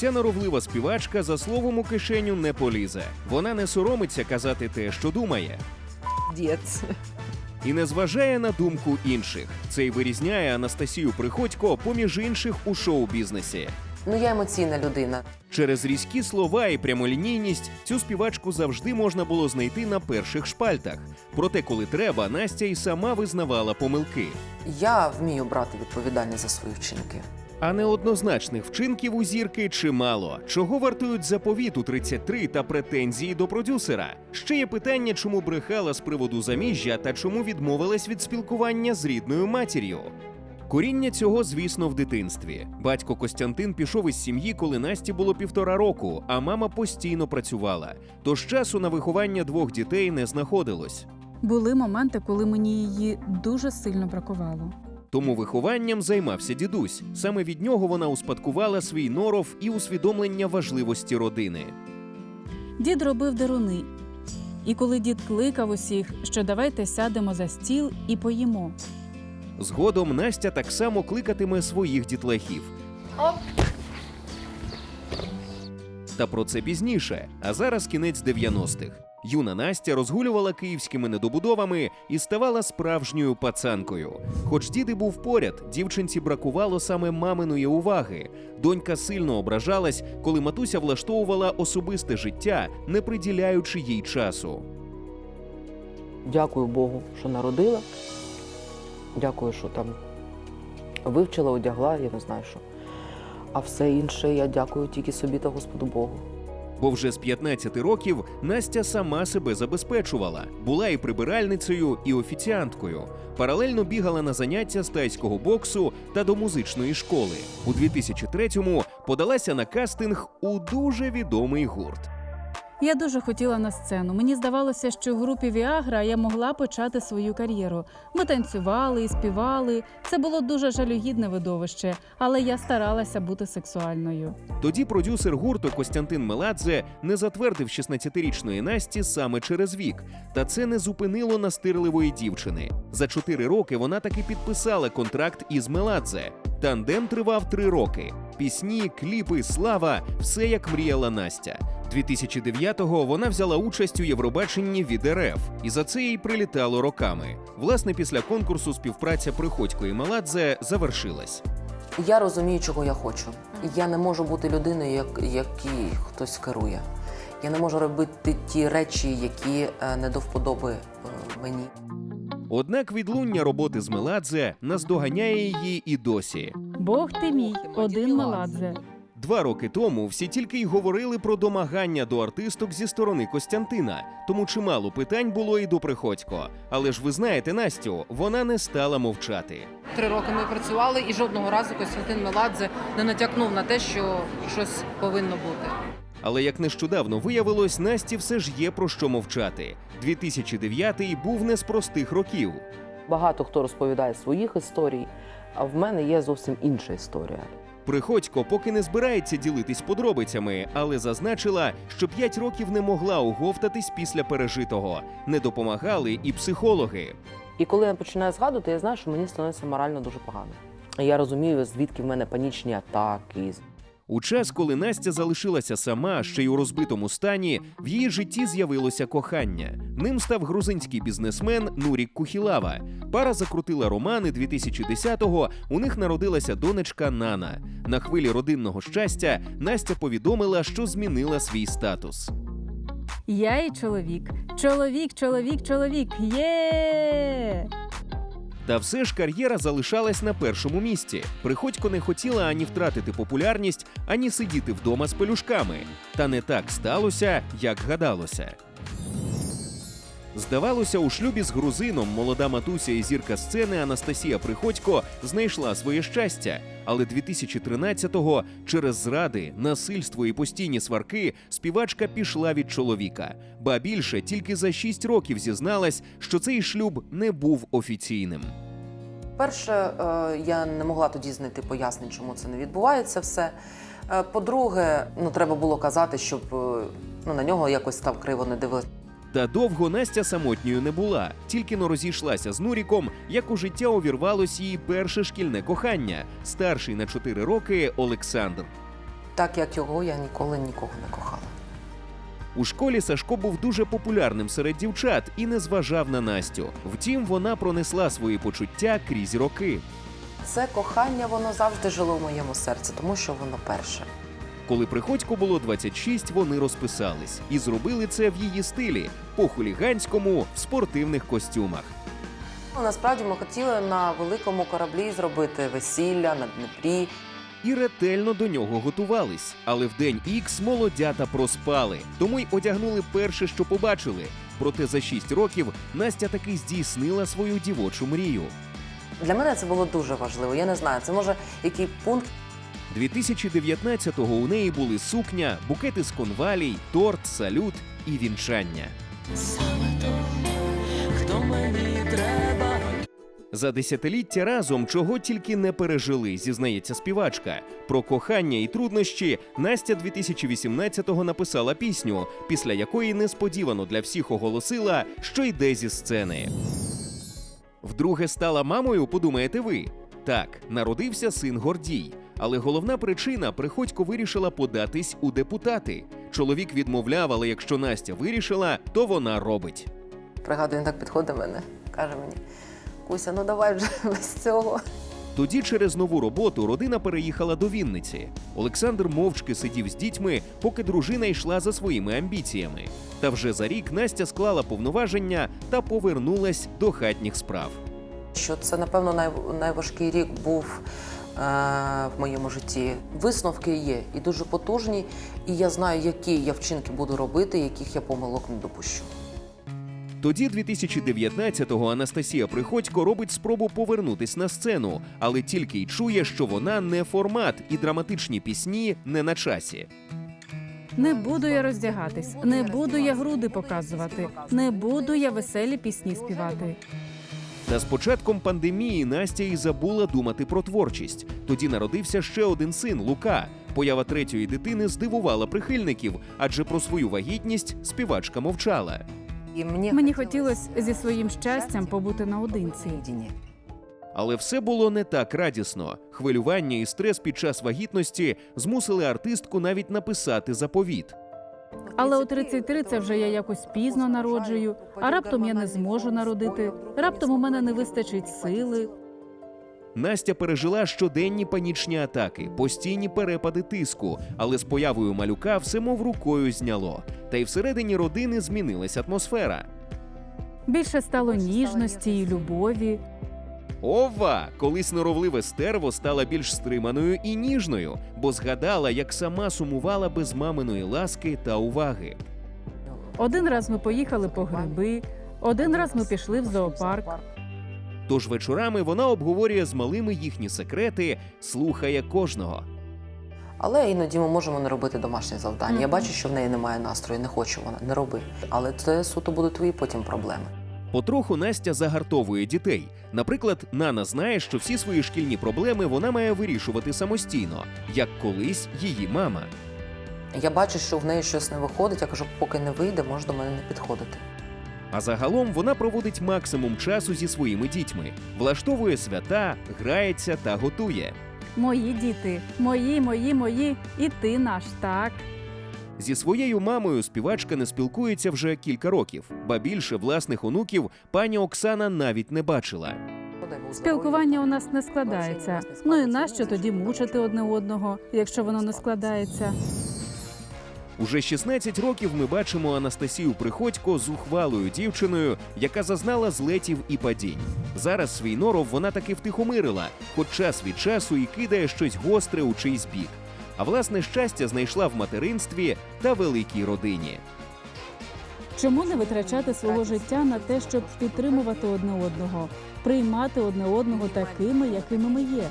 Ця норовлива співачка за словом у кишеню не полізе. Вона не соромиться казати те, що думає, Дєць. і не зважає на думку інших. Це й вирізняє Анастасію Приходько поміж інших у шоу-бізнесі. Ну я емоційна людина. Через різкі слова і прямолінійність цю співачку завжди можна було знайти на перших шпальтах. Проте, коли треба, Настя і сама визнавала помилки. Я вмію брати відповідальність за свої вчинки. А неоднозначних вчинків у зірки чимало. Чого вартують заповіт у 33 та претензії до продюсера? Ще є питання, чому брехала з приводу заміжжя та чому відмовилась від спілкування з рідною матір'ю. Коріння цього, звісно, в дитинстві. Батько Костянтин пішов із сім'ї, коли Насті було півтора року, а мама постійно працювала. Тож часу на виховання двох дітей не знаходилось. Були моменти, коли мені її дуже сильно бракувало. Тому вихованням займався дідусь. Саме від нього вона успадкувала свій норов і усвідомлення важливості родини. Дід робив деруни. І коли дід кликав усіх, що давайте сядемо за стіл і поїмо. Згодом Настя так само кликатиме своїх дітлахів. Та про це пізніше. А зараз кінець 90-х. Юна Настя розгулювала київськими недобудовами і ставала справжньою пацанкою. Хоч дід і був поряд, дівчинці бракувало саме маминої уваги. Донька сильно ображалась, коли матуся влаштовувала особисте життя, не приділяючи їй часу. Дякую Богу, що народила. Дякую, що там вивчила, одягла, я не знаю що. А все інше я дякую тільки собі та Господу Богу. Бо вже з 15 років Настя сама себе забезпечувала, була і прибиральницею, і офіціанткою. Паралельно бігала на заняття з тайського боксу та до музичної школи. У 2003-му подалася на кастинг у дуже відомий гурт. Я дуже хотіла на сцену. Мені здавалося, що в групі Віагра я могла почати свою кар'єру. Ми танцювали і співали. Це було дуже жалюгідне видовище, але я старалася бути сексуальною. Тоді продюсер гурту Костянтин Меладзе не затвердив 16-річної Насті саме через вік. Та це не зупинило настирливої дівчини. За чотири роки вона таки підписала контракт із Меладзе. Тандем тривав три роки. Пісні, кліпи, слава все як мріяла Настя. 2009-го вона взяла участь у Євробаченні від РФ, і за це їй прилітало роками. Власне, після конкурсу співпраця Приходько і Меладзе завершилась. Я розумію, чого я хочу. Я не можу бути людиною, як, якій хтось керує. Я не можу робити ті речі, які е, не до вподоби е, мені. Однак відлуння роботи з Меладзе наздоганяє її і досі. Бог ти мій, один меладзе. Два роки тому всі тільки й говорили про домагання до артисток зі сторони Костянтина, тому чимало питань було і до Приходько. Але ж ви знаєте Настю, вона не стала мовчати. Три роки ми працювали, і жодного разу Костянтин Меладзе не натякнув на те, що щось повинно бути. Але як нещодавно виявилось, Насті все ж є про що мовчати. 2009-й був не з простих років. Багато хто розповідає своїх історій, а в мене є зовсім інша історія. Приходько поки не збирається ділитись подробицями, але зазначила, що 5 років не могла оговтатись після пережитого. Не допомагали і психологи. І коли я починаю згадувати, я знаю, що мені становиться морально дуже погано. Я розумію, звідки в мене панічні атаки, У час, коли Настя залишилася сама, ще й у розбитому стані, в її житті з'явилося кохання. Ним став грузинський бізнесмен Нурік Кухілава. Пара закрутила романи 2010-го. У них народилася донечка Нана. На хвилі родинного щастя Настя повідомила, що змінила свій статус. Я і чоловік. Чоловік, чоловік, чоловік. Є! Та все ж кар'єра залишалась на першому місці. Приходько не хотіла ані втратити популярність, ані сидіти вдома з пелюшками. Та не так сталося, як гадалося. Здавалося, у шлюбі з грузином молода матуся і зірка сцени Анастасія Приходько знайшла своє щастя. Але 2013-го через зради, насильство і постійні сварки співачка пішла від чоловіка. Ба більше тільки за 6 років зізналась, що цей шлюб не був офіційним. Перше, е, я не могла тоді знайти пояснень, чому це не відбувається все. Е, По-друге, ну треба було казати, щоб е, ну, на нього якось став криво не дивилися. Та довго Настя самотньою не була. Тільки но розійшлася з Нуріком, як у життя увірвалось її перше шкільне кохання, старший на 4 роки Олександр. так як його я ніколи нікого не кохала. У школі Сашко був дуже популярним серед дівчат і не зважав на Настю. Втім, вона пронесла свої почуття крізь роки. Це кохання, воно завжди жило в моєму серці, тому що воно перше. Коли приходько було 26, вони розписались і зробили це в її стилі по хуліганському в спортивних костюмах. Ну, Насправді ми хотіли на великому кораблі зробити весілля на Дніпрі. і ретельно до нього готувались. Але в день ікс молодята проспали, тому й одягнули перше, що побачили. Проте за 6 років Настя таки здійснила свою дівочу мрію. Для мене це було дуже важливо. Я не знаю, це може який пункт 2019-го у неї були сукня, букети з конвалій, торт, салют і вінчання. Хто мені треба? За десятиліття разом чого тільки не пережили, зізнається співачка. Про кохання і труднощі Настя 2018-го написала пісню, після якої несподівано для всіх оголосила, що йде зі сцени. Вдруге стала мамою, подумаєте ви? Так, народився син Гордій. Але головна причина Приходько вирішила податись у депутати. Чоловік відмовляв, але якщо Настя вирішила, то вона робить. Пригадую, він так підходить до мене, каже мені: Куся, ну давай вже без цього. Тоді через нову роботу родина переїхала до Вінниці. Олександр мовчки сидів з дітьми, поки дружина йшла за своїми амбіціями. Та вже за рік Настя склала повноваження та повернулась до хатніх справ. Що це, напевно, найважкий рік був. В моєму житті. Висновки є і дуже потужні, і я знаю, які я вчинки буду робити, яких я помилок не допущу. Тоді, 2019-го, Анастасія Приходько робить спробу повернутись на сцену, але тільки й чує, що вона не формат і драматичні пісні не на часі. Не буду я роздягатись, не буду я груди показувати, не буду я веселі пісні співати. Та з початком пандемії Настя і забула думати про творчість. Тоді народився ще один син Лука. Поява третьої дитини здивувала прихильників, адже про свою вагітність співачка мовчала. І мені, Мені хотілося зі своїм щастям побути наодинці. наодинці. Але все було не так радісно. Хвилювання і стрес під час вагітності змусили артистку навіть написати заповіт. Але у 33 це вже я якось пізно народжую, а раптом я не зможу народити. Раптом у мене не вистачить сили. Настя пережила щоденні панічні атаки, постійні перепади тиску, але з появою малюка все мов рукою зняло. Та й всередині родини змінилась атмосфера. Більше стало ніжності і любові. Ова! Колись норовливе стерво стала більш стриманою і ніжною, бо згадала, як сама сумувала без маминої ласки та уваги. Один раз ми поїхали по гриби, один раз ми пішли в зоопарк. Тож вечорами вона обговорює з малими їхні секрети, слухає кожного. Але іноді ми можемо не робити домашнє завдання. Я бачу, що в неї немає настрою, не хоче вона, не роби. Але це суто будуть твої потім проблеми. Потроху Настя загартовує дітей. Наприклад, Нана знає, що всі свої шкільні проблеми вона має вирішувати самостійно, як колись її мама. Я бачу, що в неї щось не виходить. Я кажу, поки не вийде, можеш до мене не підходити. А загалом вона проводить максимум часу зі своїми дітьми, влаштовує свята, грається та готує. Мої діти, мої, мої, мої, і ти наш, так. Зі своєю мамою співачка не спілкується вже кілька років, ба більше власних онуків пані Оксана навіть не бачила. Спілкування у нас не складається. Ну і нащо тоді мучити одне одного, якщо воно не складається? Уже 16 років ми бачимо Анастасію Приходько зухвалою дівчиною, яка зазнала злетів і падінь. Зараз свій норов вона таки втихомирила, хоч час від часу і кидає щось гостре у чийсь бік. А власне щастя знайшла в материнстві та великій родині. Чому не витрачати свого життя на те, щоб підтримувати одне одного, приймати одне одного такими, якими ми є?